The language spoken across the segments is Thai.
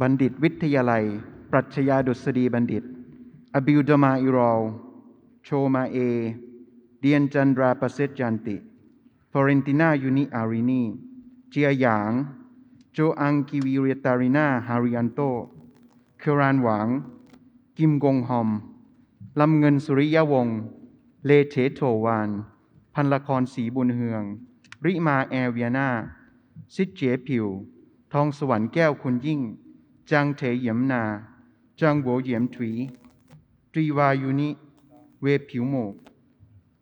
บัณฑิตวิทยาลัย ปรัชญาดุษฎีบัณฑิต อบิวดมาอิรอลโชมาเอ เดียนจันดราประเซศจันติฟอเรนตินายูนิอารินีเจียหยาง โจอังกิวิเรตารินาฮาริอันโตเครานหวางกิมกงฮอม ลำเงินสุริยวงศ์ เลเทโทวาน พันละครสีบุญเฮือง ริมาแอเวียนาซิดเจผิว ทองสวรรค์แก้วคุณยิ่ง จางเถเยียมนาจางโวเยียมถุยตรีวายุนิ เวผิวโมก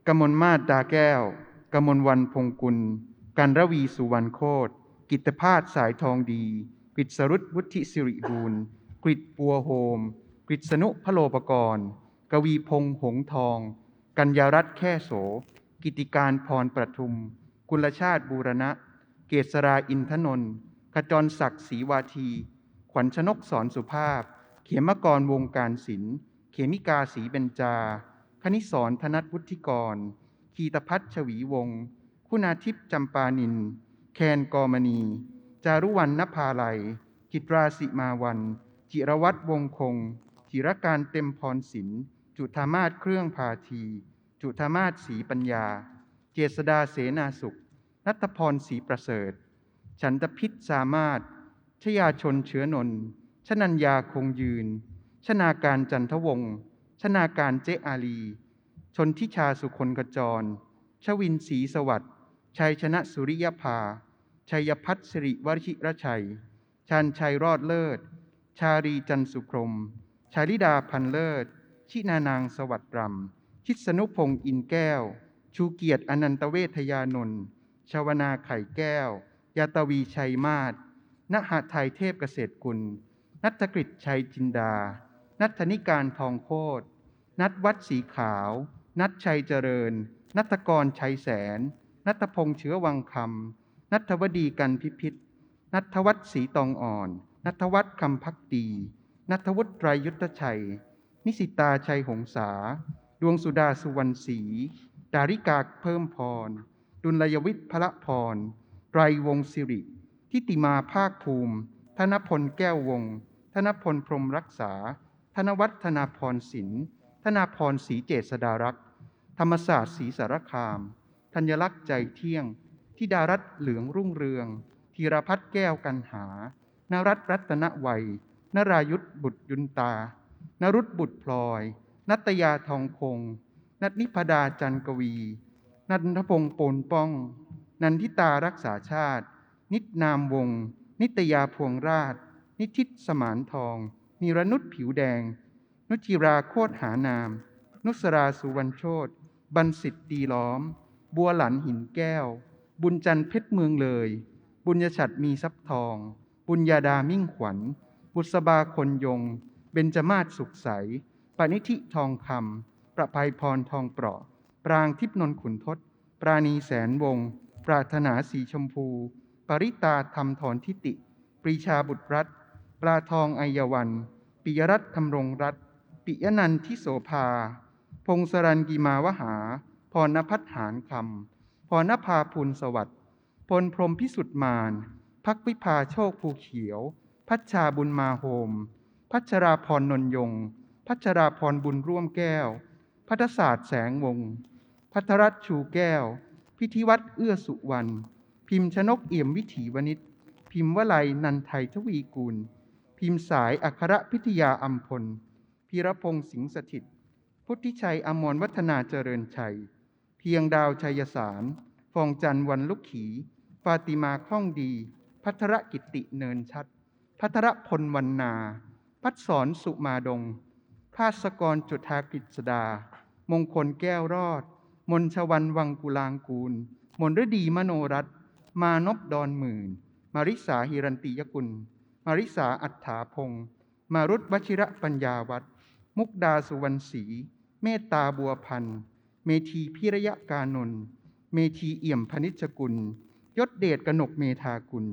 กมลมาศดาแก้วกมลวันพงกุล กันระวีสุวรรณโคตกิตภาสสายทองดีกฤษรุตวุฒิสิริบูรณ์กฤษปัวโฮมกฤษณุพะโลปกรณ์กวีพงหงทอง กัญญารัตน์แค่โส กิติการพรประทุม กุลชาติบูรณะ เกษราอินทนนท์ขจรศักดิ์ศรีวาที ขวัญชนกสอนสุภาพ เขมกรวงการศิลป์ เขมิกาศรีเบญจา คณิสรธนัทวุฒิกร คีตพัฒชวีวงศ์คุณาทิพย์จำปานิน แคนกอมณี จารุวรรณนภาลัย จิตราสิมาวัน จิรวัตรวงคง จิรการเต็มพรศิลป์ จุธามาศเครื่องพาที จุธามาศศรีปัญญา เจษดาเสนาสุข นัทพรศรีประเสริฐ ฉันตพิษสามารถ ชยาชนเชื้อนนท์ชนัญญาคงยืน ชนาการจันทวงศ์ชนาการเจอาลี ชนทิชาสุคนกจร ชวินศรีสวัสดิ์ ชัยชนะสุริยภา ชัยพัฒน์สิริวชิรชัยชันชัยรอดเลิศ ชารีจันสุพรม ชาลิดาพันเลิศ ชินานางสวัสดิ์รำชิดสนุพงศ์อินแก้ว ชูเกียรติอนันตเวทยานนท์ชาวนาไข่แก้ว ยาตวีชัยมาศ นหไทยเทพเกษตรกุล นัทกฤษชัยจินดา นัทนิการทองโคตร นัทวัดสีขาว นัทชัยเจริญ นัทกรชัยแสน นัทพงษ์เชื้อวังคำ นัทวดีกันพิพิธ นัทวัฒน์ศรีตองอ่อน นัทวัฒน์คำพักดี นัทวุฒิไตรยุทธชัย นิสิตาชัยหงษา ดวงสุดาสุวรรณศรี ดาริกาเพิ่มพร ดุลยวิทย์พระพรไตรวงศิริ ทิติมาภาคภูมิ ธนพลแก้ววง ธนพลพรมรักษา ธนวัฒนาพรศิลป์ธนาพรศรีเจษดารักษ์ ธรรมศาสตร์ศรีสารคาม ธัญลักษณ์ใจเที่ยง ธิดารัตน์เหลืองรุ่งเรือง ธีรพัฒน์แก้วกันหา นรัตนรัตนวัย นรายุทธบุตรยุนตา นรุตบุตรพลอย นัตยาทองคง นัทนิพดาจันกวี นันทพงศ์โปนป้อง นันทิตารักษาชาติ นิดนามวง นิตยาพวงราช นิทิตสมานทองนิรนุษผิวแดง นุจิราโคตหานาม นุสราสุวรรณโชตบันสิทธิ์ดีล้อม บัวหลันหินแก้ว บุญจันทร์เพชรเมืองเลย บุญยฉัตรมีทรัพย์ทอง บุญญาดามิ่งขวัญ บุษบาคนยง เบญจมาศสุขใส ปณิธิทองคำ ประภัยพรทองเปราะ ปรางทิพนนขุนทศ ปราณีแสนวง ปรารถนาสีชมพู ปริตาธรรมถอนทิติ ปรีชาบุตรรัตปลาทองไอยวัน ปิยรัตน์ธรรมรงรัตปิยนันทิโสภา พงศรันกีมาวหา พรณพัฒหารคำ พรณภาภูลสวัสดิ์พลพรหมพิสุทธิ์มาน พักวิภาโชคภูเขียว พัชชาบุญมาโฮม พัชราพรนนยง พัชราพรบุญร่วมแก้ว พัทศาสตร์แสงวง พัทรัตชูแก้ว พิธิวัตรเอื้อสุวรรณ พิมพ์ชนกเอี่ยมวิถีวณิชพิมพ์วลัยนันไทยทวีกูล พิมพ์สายอัครพิทยาอัมพล พีรพงศ์สิงห์สถิต พุทธิชัยอมรวัฒนาเจริญชัย เพียงดาวชัยสาร ฟองจันวันลุกขี ฟาติมาคล่องดี พัทรกิติเนินชัด พัทรพลวันนา พัดสอนสุมาดง ภาสกรจุธากฤษดา มงคลแก้วรอด มนชวันวังกุลางกูล มนฤดีมโนรัต มานพดอนหมื่น มาริสาหิรันติยกุล มาริสาอัฏฐาพงศ์มารุตวชิระปัญญาวัฒน์มุกดาสุวรรณศรี เมตตาบัวพันธ์ เมธีพิระยะกานนท์ เมธีเอี่ยมพนิชกุล ยศเดชกนกเมธากุล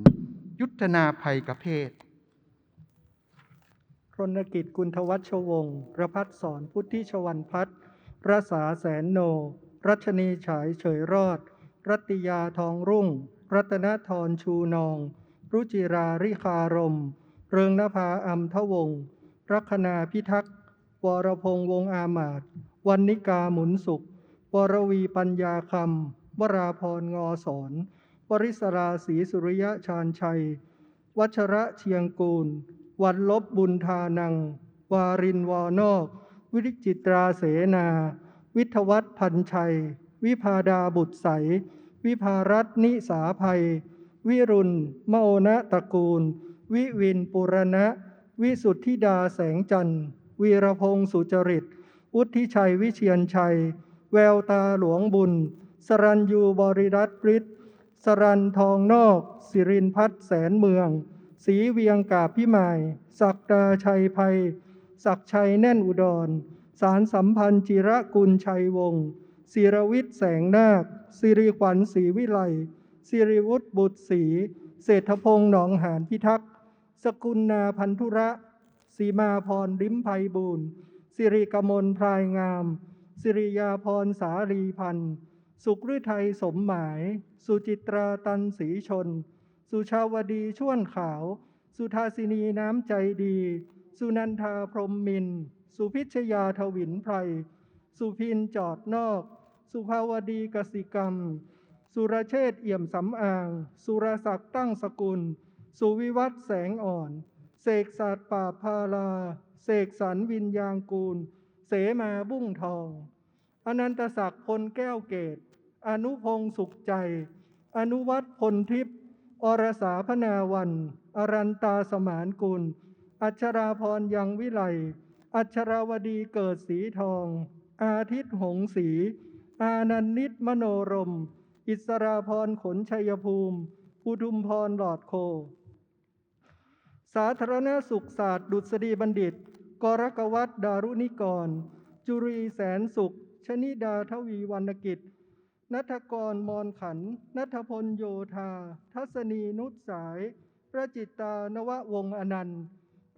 ยุทธนาภัยกเพศรณกิจกุลทวัชวงศ์ระพัฒสอนพุทธิชวันพัฒน์รัษาแสนโน รัชนีฉายเฉยรอด รัตติยาทองรุ่ง รัตนทรชูนอง รุจิราริคารม เริงนภาอัมทวงรัคนาพิทักษ์ วรพงษ์วงศ์อามาตวันนิกาหมุนสุข วรวีปัญญาคำ วราพรงอสอนวริศราศรีสุริยะชาญชัย วัชระเชียงกูล วันลบบุญทานัง วารินวอนอก วิริจิตราเสนา วิทวัฒน์พันชัย วิพาดาบุตรใส วิภารัตนิสาภัย วิรุณโมนะตระกูล วิวินปุรณะ วิสุทธิดาแสงจันทร์ วีรพงษ์สุจริตวุฒิชัยวิเชียนชัย แววตาหลวงบุญ สรัญยูบริรัตน์ฤทธิ์สรันทองนอก สิรินพัฒน์แสนเมืองศรีเวียงกาพิมาย ศักดาชัยภัย ศักดิ์ชัยแน่นอุดร สารสัมพันธ์จิระกุลชัยวงศ์ศิรวิทย์แสงนาค สิริขวัญศรีวิไลสิริวุฒิบุตรศรีเศรษฐพงษ์หนองหานพิทักษ์ สกุลนาพันธุระสีมาพรลิ้มไพบูรณ์สิริกมลพรายงาม สิริยาพรสาลีพันธ์สุขฤทัยสมหมาย สุจิตราตันศรีชน สุชาวดีช่วนขาว สุทาสินีน้ำใจดี สุนันทาพรมมิน สุพิชยาทวินไพร สุพินจอดนอก สุภาวดีกสิกรรม สุรเชษฐ์เอี่ยมสำอาง สุรศักดิ์ตั้งสกุล สุวิวัฒน์แสงอ่อน เสกศาสตร์ป่าพาลา เสกสรรวิญญางกูล เสมาบุ้งทอง อนันตศักดิ์พลแก้วเกต อนุพงศ์สุขใจ อนุวัฒน์พลทิพย์ อรสาพนาวัน อรันตาสมานกุล อัชราพรยังวิไลอัชราวดีเกิดสีทอง อาทิตย์หงศ อานันนิตมโนรม อิสราพรขนชัยภูมิอุทุมพรหลอดโค สาธารณสุขศาสตร์ดุษฎีบัณฑิต กรกวัตดารุณิกร จุรีแสนสุข ชนิดาทวีวรรณกิจนัทกรมอนขัน นัทพลโยธา ทัศนีนุชสาย ประจิตตานววงศ์อนันต์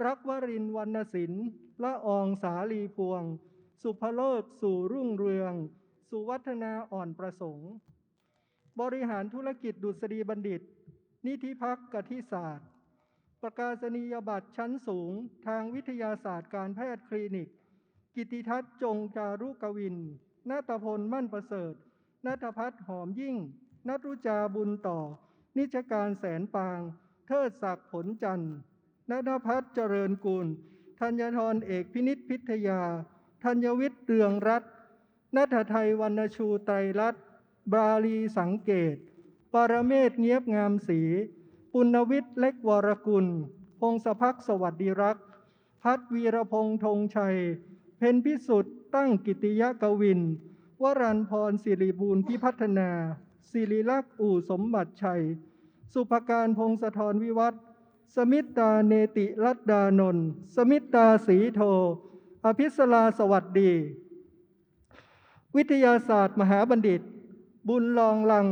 รักวรินวรรณศิลป์ละอองสาลีพวง สุภเลิกสู่รุ่งเรือง สุวัฒนาอ่อนประสงค์ บริหารธุรกิจดุษฎีบัณฑิต นิธิพักกทิศาสตร์ ประกาศนียบัตรชั้นสูงทางวิทยาศาสตร์การแพทย์คลินิก กิติทัศน์จงจารุกวินนาตพลมั่นประเสริฐนัทพัฒน์หอมยิ่ง นัทรุจาบุญต่อ นิจการแสนปาง เทิดศักดิ์ผลจันทร์นัทพัฒน์เจริญกุล ธัญทรเอกพินิษพิทยา ธัญวิทย์เรืองรัตน์ นัทไทยวรรณชูไตรรัตน์บาลีสังเกต ปรเมศเงียบงามศรีปุณวิทย์เล็กวรกุล พงศพักสวัสดิรัก พัฒวีรพงษ์ธงชัย เพนพิสุทธิ์ตั้งกิติยกวิน วรันพรสิริบูรณ์พิพัฒนา สิริลักษ์อู่สมบัติชัย สุภการพงศธรวิวัฒสมิตตาเนติรัตดานน สมิตตาสีโท อภิสลาสวัสดี วิทยาศาสตร์มหาบัณฑิต บุญลองลัง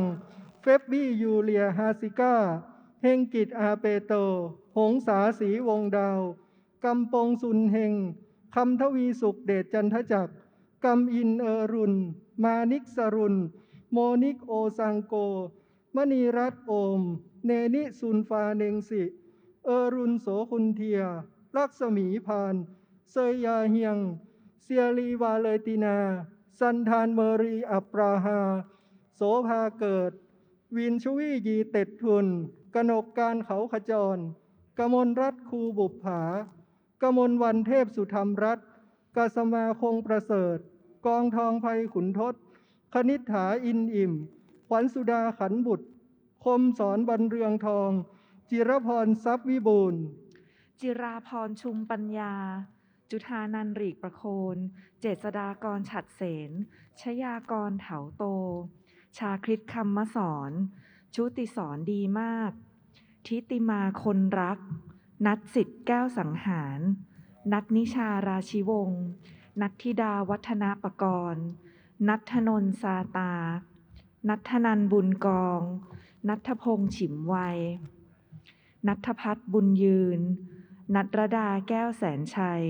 เฟบบี้ยูเลียฮาซิก้า เฮงกิจอาเปโต หงสาสีวงดาวกำปงสุนเฮงคำทวีสุขเดชจันทจักรกำอินเออรุณมานิกสรุณโมนิกโอซังโก มณีรัตโอม เนนิสุนฟาเนงสิ เออรุณโสคุณเทีย ลักษมีพาน เซยยาเฮียง เซียรีวาเลตินา สันธานเมรีอัปราหา โสภาเกิด วินชวียีเต็ดทุน กนกการเขาขจร กมลรัตคูบุปผา กมลวันเทพสุธรรมรัตกสมาคงประเสริฐ กองทองไพขุนทศ คณิษฐาอินอิ่ม ขวัญสุดาขันบุตร คมสอนบรรเรืองทอง จิรพรทรัพย์วิบูรจิราพรชุมปัญญา จุธานันรีกประโคน เจษดากรฉัดเสนชยากรเถาโต ชาคริตคำมสอนชุติสอนดีมาก ทิติมาคนรัก นัดสิทธิ์แก้วสังหาร นัดนิชาราชิวงศ์นัทธิดาวัฒนาปกรณ์นัทธนนซาตา นัทธนันบุญกอง นัทพงษ์ฉิมวัย นัทพัฒน์บุญยืน นัทรดาแก้วแสนชัย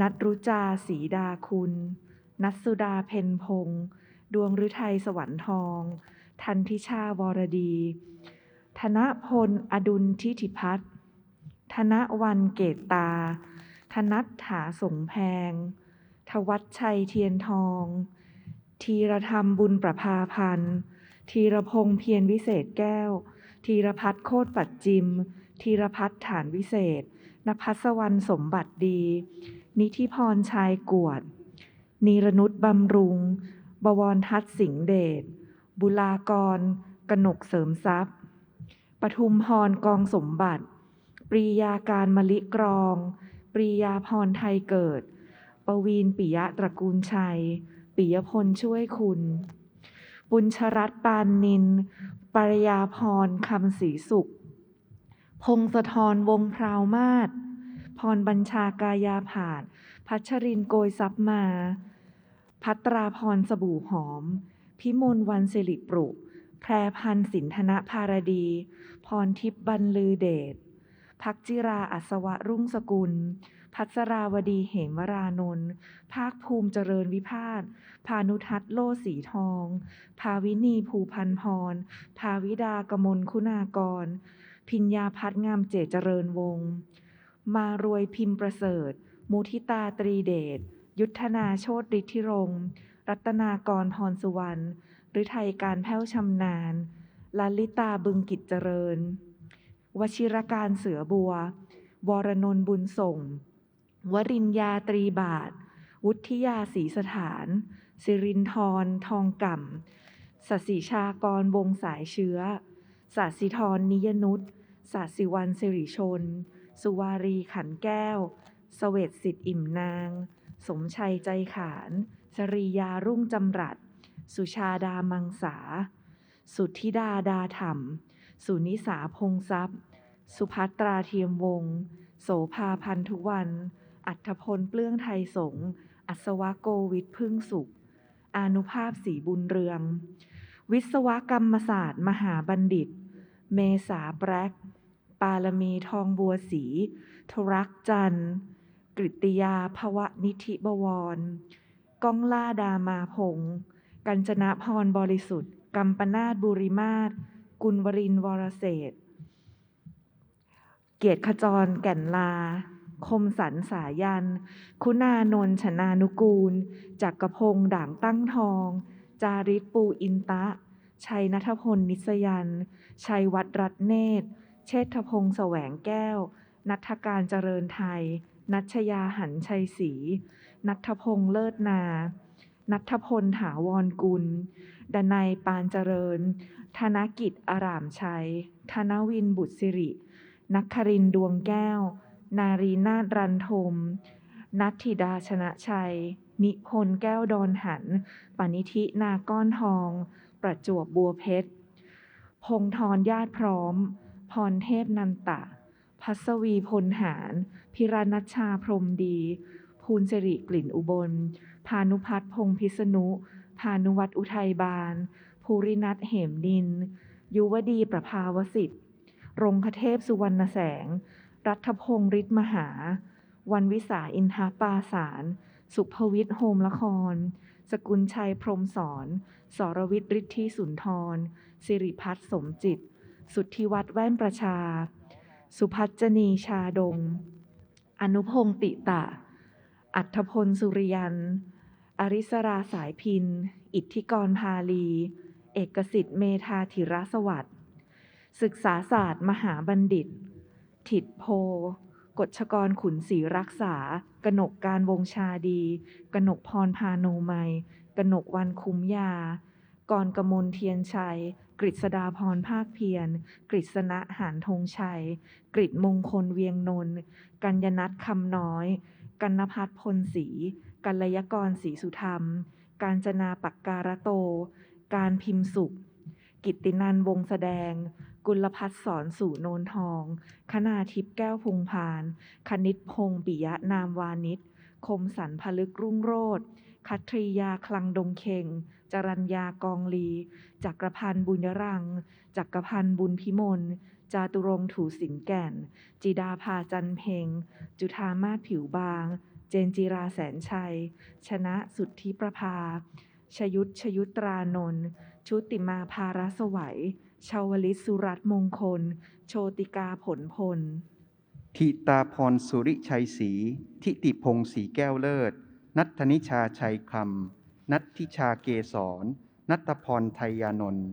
นัทรุจาศรีดาคุณ นัทสุดาเพนพงศ์ดวงฤทัยสวรรค์ทอง ทันทิชาวรดี ธนพลอดุลทิติพัฒน์ธนวันเกตตา ธนัตถาสงแพง ทวัชชัยเทียนทองทีรธรรมบุญประภาพันธ์ทีรพงษ์เพียรวิเศษแก้วทีรพัฒน์โคตรปัดจิมทีรพัฒน์ฐานวิเศษ นภัสวรรณสมบัติดี นิธิพรชายกวด นีรนุชบำรุง บวรทัศสิงห์เดช บุลากร กนกเสริมทรัพย์ ปทุมพรกองสมบัติ ปรียาการมะลิกรอง ปรียาพรไทยเกิด ปวีนปิยะตระกูลชัย ปิยพลช่วยคุณ บุญชรัตน์ปานนิน ปรยาพรคำศรีสุข พงศธรวงพราวมาศ พรบัญชากายาผาดพัชรินโกยซับมา พัตราพรสบู่หอม พิมลวันสิริปรุแพรพันสินธนภารดี พรทิพย์บรรลือเดชพักจิราอัศวะรุ่งสกุล พัสราวดีเหมวรานนท์ภาคภูมิเจริญวิพาทพานุทัศน์โลสีทอง ภาวินีภูพันพร ภาวิดากมลคุณากร พิญญาพัฒงามเจเจริญวงศ์ มารวยพิมพ์ประเสริฐ มุทิตาตรีเดช ยุทธนาโชติฤทธิรงรัตนากรพรสุวรรณฤทัยการแพ้วชำนาญลลิตาบึงกิจเจริญ วชิรการเสือบัว วรนนท์บุญส่ง วริญญาตรีบาท วุฒิยาศรีสถาน สิรินทรทองก่ำสศิชากรวงสายเชื้อสสิธรนิยนุษสสิวันสิริชน สุวารีขันแก้วสเวตสิทธิ์อิ่มนาง สมชัยใจขาน สรียารุ่งจำรัด สุชาดามังสา สุทธิดาดาธรรม สุนิสาพงทรัพย์ สุภัตราเทียมวงศ์โสภาพันธุวัน อัฐพลเปลื้องไทยสงฆ์อัศวโกวิทพึ่งสุข อานุภาพสีบุญเรือง วิศวกรรมศาสตร์ มหาบัณฑิต เมษาแบร็ก ปารมีทองบัวสี ทรักจันทร์กริติยาภวะนิธิบวร ก้องล่าดามาพงกัญจนพรบริสุทธิ์ กัมปนาตบุริมาศกุลวรินวรเศรษฐเกียรติขจรแก่นลา คมสันสายัน คุณานนชนานุกูล จักรพงศ์ด่างตั้งทอง จาริศปูอินตะ ชัยนัทพลนิสยัน ชัยวัดรัตเนตร เชษฐพงศ์แสวงแก้ว นัทการเจริญไทย นัชยาหันชัยศรี นัทพงศ์เลิศนา นัทพลถาวรกุล ดนัยปานเจริญ ธนกิจอารามชัย ธนวินบุตรสิริ นักครินดวงแก้ว นารีนาฏรันทม นัทธิดาชนะชัย นิพนธ์แก้วดอนหัน ปณิธินาก้อนทอง ประจวบบัวเพชร พงธรญาติพร้อม พรเทพนันตะ พัสวีพลหาร พิรานัชชาพรมดี ภูลสิริกลิ่นอุบล พานุพัฒน์พงพิษณุ พานุวัตรอุทัยบาล ภูรินัทเหมนิน ยุวดีประภาวสิทธิ์ รงคเทพสุวรรณแสง รัฐพงษ์ฤทธิ์มหา วันวิสาอินทปาสาร สุภวิทย์โฮมละคร สกุลชัยพรมสอน สรวิทย์ฤทธิสุนทร สิริพัฒน์สมจิต สุทธิวัฒน์แว่นประชา สุพัชนีชาดง อนุพงศ์ติตะ อัธพลสุริยัน อริสราสายพิน อิทธิกรพาลี เอกสิทธิ์เมธาธิรสวัสดิ์ศึกษาศาสตร์มหาบัณฑิต ถิดโพกฎชกรขุนศรีรักษา กนกการวงชาดี กนกพรพาโนมัยกนกวันคุ้มยา กรกมลเทียนชัย กฤษดาพรภาคเพียร กฤษณะหานธงชัย กฤษมงคลเวียงนนท์ กัญญนัทคำน้อย กันนพัฒน์พลศรี กัลยกรศรีสุธรรม การจนาปักการะโต การพิมพ์สุข กิตตินันวงแสดง กุลพัฒน์สอนสู่โนนทอง คณาทิพย์แก้วพงพาน คณิตพงปิยะนามวานิชคมสันพลึกรุ่งโรธคัตรียาคลังดงเคง จรัญญากองลี จักรพันธ์บุญยรัง จักรพันธ์บุญพิมล จาตุรงถูสินแก่น จิดาภาจันเพง จุธามาศผิวบาง เจนจิราแสนชัย ชนะสุทธิประภา ชยุทธชยุตรานนท์ ชุติมาภารสวัยชาวลิตสุรัตมงคล โชติกาผลพล ทิตาพรสุริชัยศรี ทิติพงศ์ศรีแก้วเลิศ นัทธนิชาชัยคำ นัทธิชาเกษรนัทพรไทยานนท์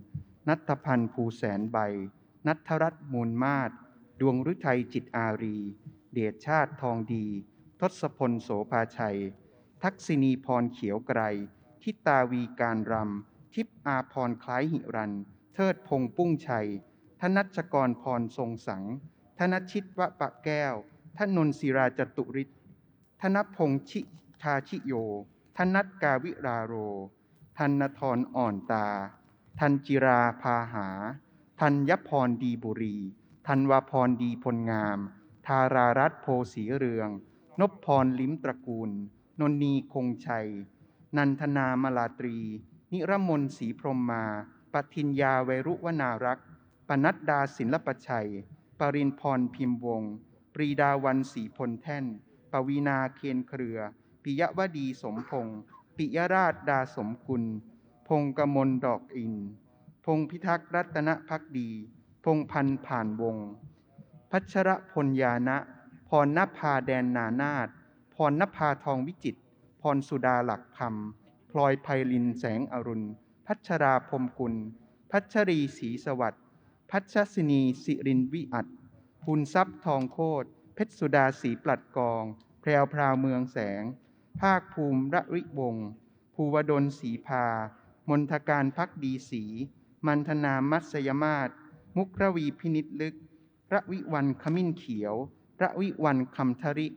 นัทพันธ์ภูแสนใบ นัทรัตน์มูลมาศดวงฤทัยจิตอารี เดชชาติทองดี ทศพลโสภาชัย ทักษิณีพรเขียวไกรทิตาวีการรำ ทิพอาพรคล้ายหิรัน เทิดพงปุ้งชัย ธนัชกรพรทรงสัง ธนชิตวะปะแก้วธนนศิราจตุริศธนพงษ์ชิชาชิโย ธนัทกาวิราโรธนนทรอ่อนตา ทันจิราพาหาธัญพรดีบุรีธันวาพรดีพลงาม ทารารัตน์โพสีเรือง นพพรลิ้มตระกูล นนนีคงชัย นันทนามลาตรี นิรมนศีพรมมาปทิญญาเวรุวนารักษ์ปนัดดาศิลปชัย ปรินพรพิมพ์วง ปรีดาวันศรีพลแท่น ปวีนาเคียนเครือ ปิยวดีสมพงศ์ปิยราชดาสมกุล พงกมลดอกอิน พงพิทักษ์รัตนพักดี พงพันผ่านวง พัชรพลยานะ พรณภาแดนนานาถพรณภาทองวิจิต พรสุดาหลักคำพลอยไพลินแสงอรุณ พัชราพรมกุล พัชรีศรีสวัสดิ์ พัชสินีสิรินวิอัตภูนทรัพย์ทองโคตรเพชรสุดาสีปลัดกอง แพรวพราวเมืองแสง ภาคภูมิระริวงศ์ภูวดลศรีพา มนทการพักดีศรีมันธนามัสยมาศมุกระวีพินิจลึก ระวิวันขมิ้นเขียว ระวิวันคำทริ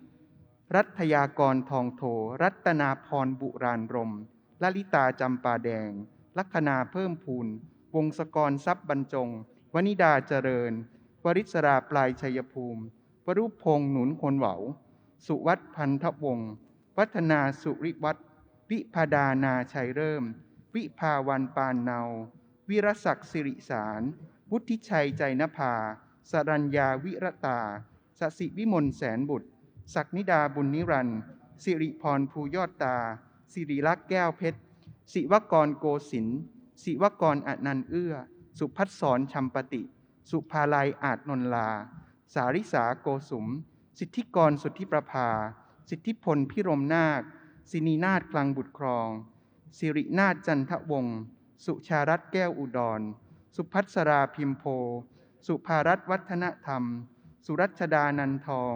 รัตยากรทองโท รัตนาพรบุราณรมลลิตาจำปาแดง ลัคนาเพิ่มพูน วงศกรทรัพย์บรรจง วนิดาเจริญ วริศราปลายชัยภูมิ วรุพงษ์หนุนคนเหวา สุวัตพันธวงศ์ วัฒนาสุริวัตรวิพาดานาชัยเริ่ม วิภาวันปานเนา วิรศักดิ์สิริสาร วุฒิชัยใจนภา สรัญญาวิรตา สสิวิมลแสนบุตร ศักนิดาบุญนิรันต์สิริพรภูยอดตา สิริลักษ์แก้วเพชร สิวกรโกศินสิวกรอนันต์เอื้อ สุพัฒสรชัมปติ สุภาลัยอาจนนลา สาริสาโกสุม สิทธิกรสุทธิประภา สิทธิพลพิรมนาคสินีนาถคลังบุตรครอง สิรินาถจันทวงศ์สุชารัตแก้วอุดร สุพัสราพิมโพ สุภารัตน์วัฒนธรรม สุรัชดานันทอง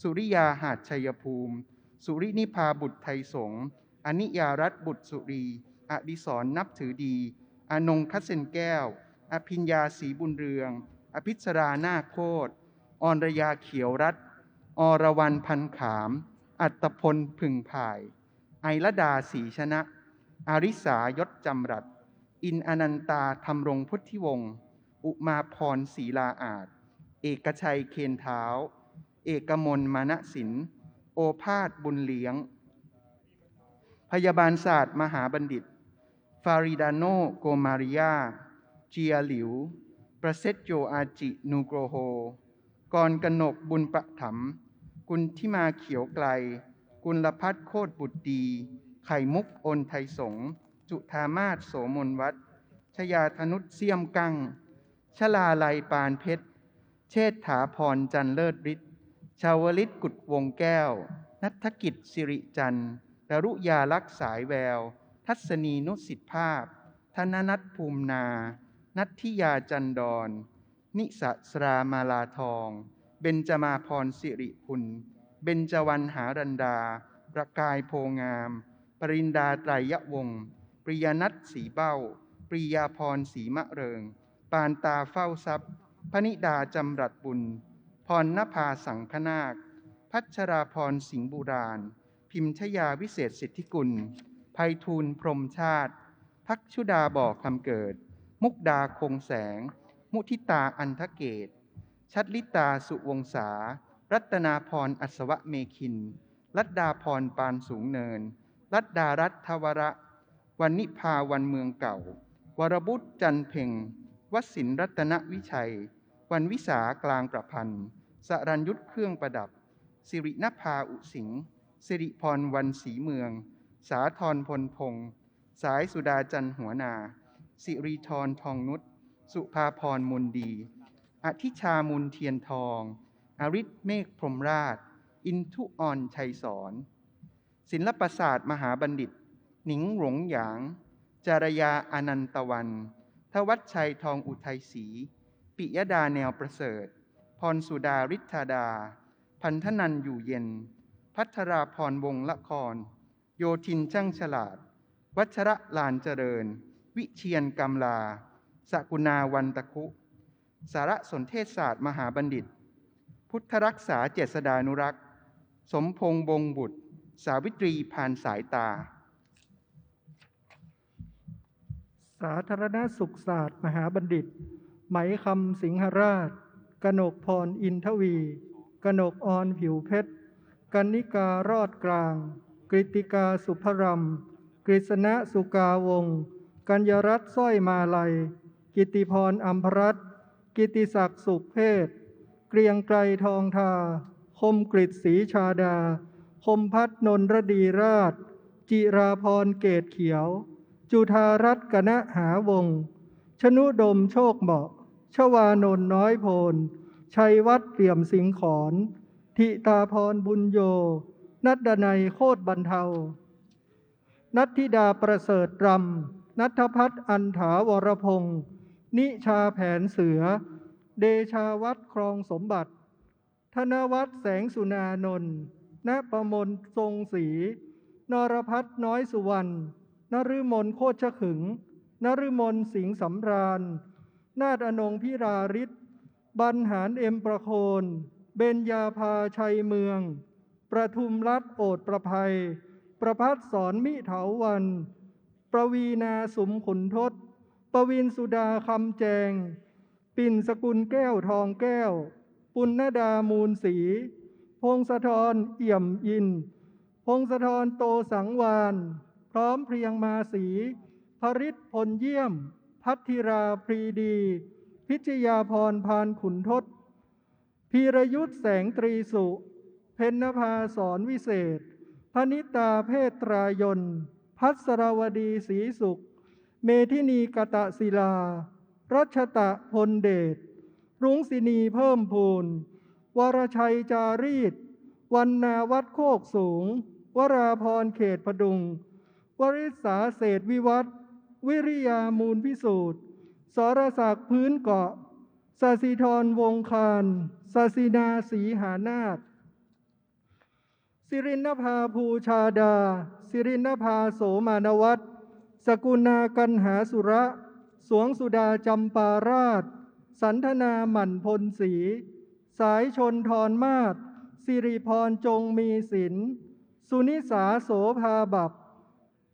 สุริยาหาดชัยภูมิ สุรินิพาบุตรไทยสงฆ์อนิยารัตบุตรสุรี อดิศรนับถือดี อนงคัสเซนแก้ว อภิญญาศรีบุญเรือง อภิสราหน้าโคตอรยาเขียวรัตอรวรรณพันขาม อัตพลผึ่งผ่าย ไอระดาศีชนะ อาริสายศจำรัด อินอนันตาธรรมรงพุทธิวงศ์ อุมาพรศีลาอาจ เอกชัยเคนเท้า เอกมลมานะสิน โอภาสบุญเลี้ยง พยาบาลศาสตร์มหาบัณฑิต ฟาริดาโนโกมาริยา เจียหลิว ประเซตโยอาจินูโกรโฮ กรกนกบุญประถม กุลทิมาเขียวไกล กุลพัฒน์โคตรบุตรดี ไข่มุกอนไทยสง จุธามาศโสมนวัดชยาธนุษเสียมกังชลาลัยปานเพชร เชษฐาพรจันเลิศฤทธิ์ชาวลิตกุดวงแก้ว นัฐกิจสิริจันทร์ดรุยาลักษ์สายแวว ทัศนีนุสิทธิภาพ ธนนัทภูมินา นัทธิยาจันดร นิสสรามาลาทอง เบญจมาพรสิริคุณเบญจวรรณหารันดา ประกายโพงาม ปรินดาไตรยวงศ์ปริยนัทสีเบ้า ปริยาพรสีมะเริง ปานตาเฝ้าทรัพย์พนิดาจำรัดบุญ พรณภาสังคนาค พัชราพรสิงห์บุราณ พิมชยาวิเศษสิทธิกุลไพฑูรพรมชาติ พักชุดาบอกคำเกิด มุกดาคงแสง มุทิตาอันทเกต ชัดลิตาสุวงศา รัตนาพรอัศวะเมคิน รัตดาพรปานสูงเนิน รัตดารัตทวระวันนิพาวันเมืองเก่า วรบุตรจันเพ่งวสินรัตนวิชัย วันวิสากลางประพันธ์ สรัญยุทธเครื่องประดับ สิรินภาอุสิงสิริพรวันศรีเมือง สาธรพลพงศ์สายสุดาจันหัวนา สิริธรทองนุช สุภาพรมุนดี อธิชามุนเทียนทองอริศเมฆพรมราช อินทุออนชัยสอนศิลปศาสตร์มหาบัณฑิต หนิงหลงหยาง จารยาอนันตวัน ทวัชชัยทองอุทัยศรี ปิยดาแนวประเสริฐ พรสุดาฤทธาดา พันธนันอยู่เย็น พัทราพรวงละคร โยทินช่างฉลาด วัชระลานเจริญ วิเชียนกำลาสกุณาวันตะคุ สารสนเทศศาสตร์มหาบัณฑิต พุทธรักษาเจษดานุรักษ์ สมพงษ์บงบุตร สาวิตรีพานสายตา สาธารณสุขศาสตร์มหาบัณฑิต ไหมคำสิงหราช กนกพรอินทวี กนกออนผิวเพชรกันนิการอดกลาง กริติกาสุภรมกฤษณะสุกาวงศ์กัญญรัตน์สร้อยมาลัย กิติพรอัมพรัตน์ กิติศักดิ์สุขเพศ เกรียงไกรทองทา คมกริตศรีชาดา คมพัฒนนรดีราช จิราพรเกตเขียว จุธารัตน์กณะหาวง ชนุดมโชคเหมาะ ชวานนน้อยโพล ชัยวัฒน์เปี่ยมสิงขอนทิตาพรบุญโย นัดดนัยโคตรบรรเทา นัทธิดาประเสริฐรำนัทพัฒน์อันถาวรพงศ์ นิชาแผนเสือ เดชาวัฒน์ครองสมบัติ ธนวัฒแสงสุนานนท์ณประมลทรงศรีนรพัฒน้อยสุวรรณนฤมลโคชขึงนฤมลสิงสำราญ นาฏอนงพิราริศบรรหารเอ็มประโคน เบญญาภาชัยเมือง ประทุมรัฐโอดประภัย ประพัฒสอนมิเถาวัน ประวีนาสุมขุนทศ ปวินสุดาคำแจง ปิ่นสกุลแก้วทองแก้ว ปุณณดามูลศรีพงศธรเอี่ยมอิน พงศธรโตสังวาน พร้อมเพรียงมาสีพริศพลเยี่ยม พัทธิราพรีดี พิชยาพรพานขุนทศ พีรยุทธแสงตรีสุ เพนนภาสอนวิเศษ พนิตาเพศตรายน พัสรวดีศรีสุข เมธินีกตะศิลา รัชตะพลเดช รุ้งศินีเพิ่มพูน วรชัยจารีต วันนาวัดโคกสูง วราพรเขตพดุง วริษาเศษวิวัฒวิริยามูลพิสูจน์สรศักดิ์พื้นเกาะสสิธรวงคารสสินาสีหานาถสิรินภาภูชาดา สิรินภาโสมานวัตร สกุณากันหาสุระ สวงสุดาจำปาราช สันทนาหมั่นพลศรีสายชนทรมาศสิริพรจงมีศิลสุนิสาโสภาบับ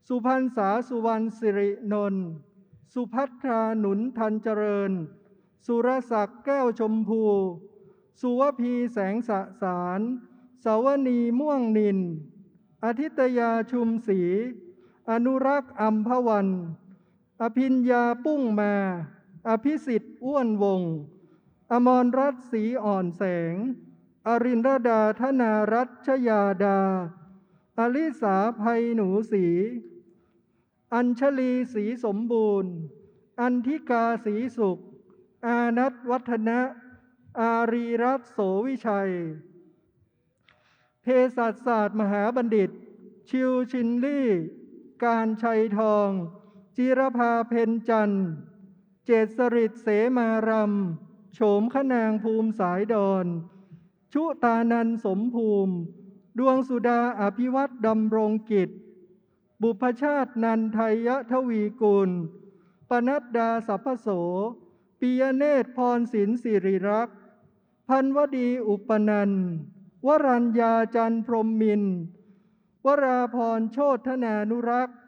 สุพันษาสุวรรณสิรินนท์สุพัทราหนุนทันเจริญ สุรศักดิ์แก้วชมพู สุวพีแสงสะสารสาวนีม่วงนินอาทิตยาชุมศรี อนุรักษ์อัมพวัน อภิญญาปุ้งมา อภิสิทธิ์อ้วนวง อมรรัตน์ศรีอ่อนแสง อรินรดาธนารัชยาดา อลิสาภัยหนูศรีอัญชลีศรีสมบูรณ์ อันทิกาศรีสุข อานัทวัฒนะ อารีรัตโสวิชัย เภสัชศาสตร์มหาบัณฑิต ชิวชินลี่ การชัยทอง จิรภาเพนจันทร์เจตสริตเสมารำโฉมขนางภูมิสายดอน ชุตานันสมภูมิ ดวงสุดาอภิวัตดำรงกิจ บุพชาตินันไทยทวีกุล ปนัดดาสัพพโสปิยเนตรพรศินสิริรักษ์พันวดีอุปนันวรัญญาจันพรหมมิน วราพรโชธนานุรักษ์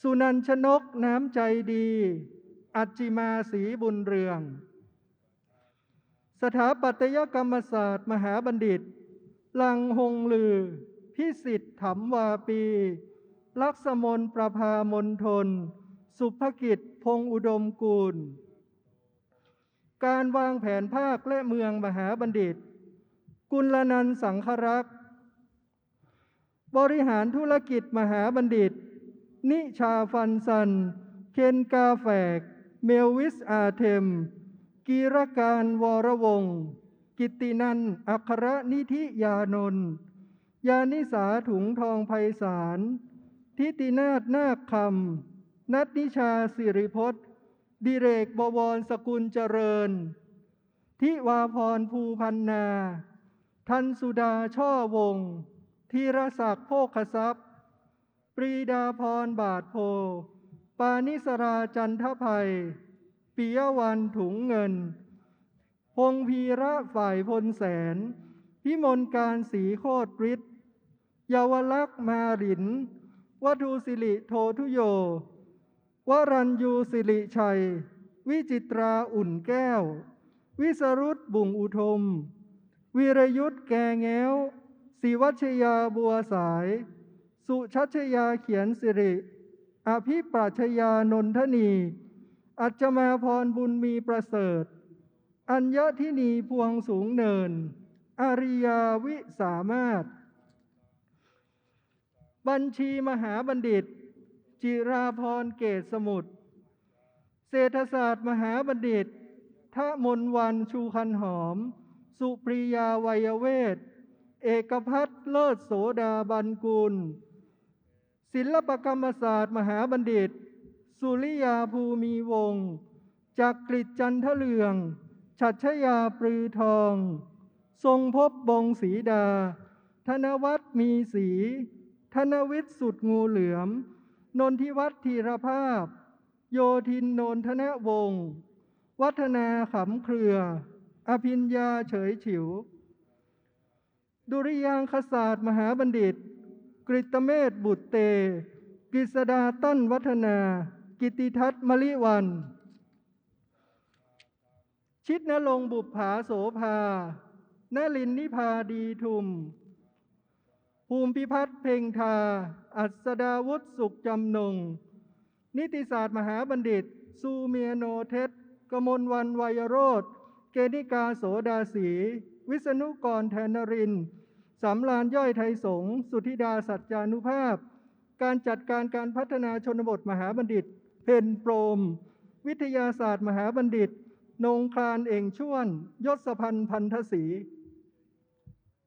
สุนันชนกน้ำใจดี อัจจิมาศรีบุญเรือง สถาปัตยกรรมศาสตร์มหาบัณฑิต ลังหงลือ พิสิทธิ์ถมวาปี ลักษมนประภามนทน สุภกิจพงอุดมกูล การวางแผนภาคและเมืองมหาบัณฑิต กุลนันสังครักษ์ บริหารธุรกิจมหาบัณฑิต นิชาฟันซัน เคนกาแฝกเมลวิสอาเทม กีรการวรวง กิตินัน อัครนิธิยานนท์ยานิสาถุงทองไพศาล ทิตินาถนาคคำ นัทนิชาสิริพจน์ ดิเรกบวรสกุลเจริญ ทิวาพรภูพันนา ทันสุดาช่อวงศ์ ธีรศักดิ์โภคทรัพย์ ปรีดาพรบาทโพ ปานิสราจันทภัย ปิยวันถุงเงิน พงพีระฝ่ายพลแสน พิมลการสีโคตรฤทธิ์เยาวลักษ์มารินวัตุสิริโททุโยวรัญยูสิริชัย วิจิตราอุ่นแก้ว วิสรุตบุงอุทม วีรยุทธแกงแง้ว ศิวัชยาบัวสาย สุชัชยาเขียนสิริ อภิปรัชญานนทนี อัจมาพรบุญมีประเสริฐ อัญญทินีพวงสูงเนิน อริยาวิสามารถ บัญชีมหาบัณฑิต จิราพรเกตสมุทร เศรษฐศาสตร์มหาบัณฑิตทะมนวันชูคันหอม สุปรียาวัยเวท เอกพัฒน์เลิศโสดาบันกุล ศิลปกรรมศาสตร์ มหาบัณฑิต สุริยาภูมีวงศ์จักกริจจันทเลืองฉัตรชยาปรือทอง ทรงพบบงศรีดา ธนวัฒน์มีสีธนวิทย์สุดงูเหลือม นนทิวัฒน์ธีรภาพ โยทินนนทนวงศ์วัฒนาขำเครือ อภิญญาเฉยฉิว ดุริยางคศาสตร์มหาบัณฑิต กริตเมธบุตรเต กฤษดาตั้นวัฒนา กิติทัศน์มลิวัน ชิดนลงค์บุปผาโสภานลินนิพาดีทุม ภูมิพิพัฒน์เพ่งทา อัศดาวุฒสุขจำนง นิติศาสตร์มหาบัณฑิต ซูเมียโนเทศกมลวันวัยโรธเกณิกาโสดาสี วิษณุกรแทนนรินทร์ สำรานย่อยไทยสงสุธิดาสัจจานุภาพ การจัดการการพัฒนาชนบทมหาบัณฑิต เพนโปรม วิทยาศาสตร์มหาบัณฑิต นงคลานเอ่งช่วน ยศพันธ์พันธศรี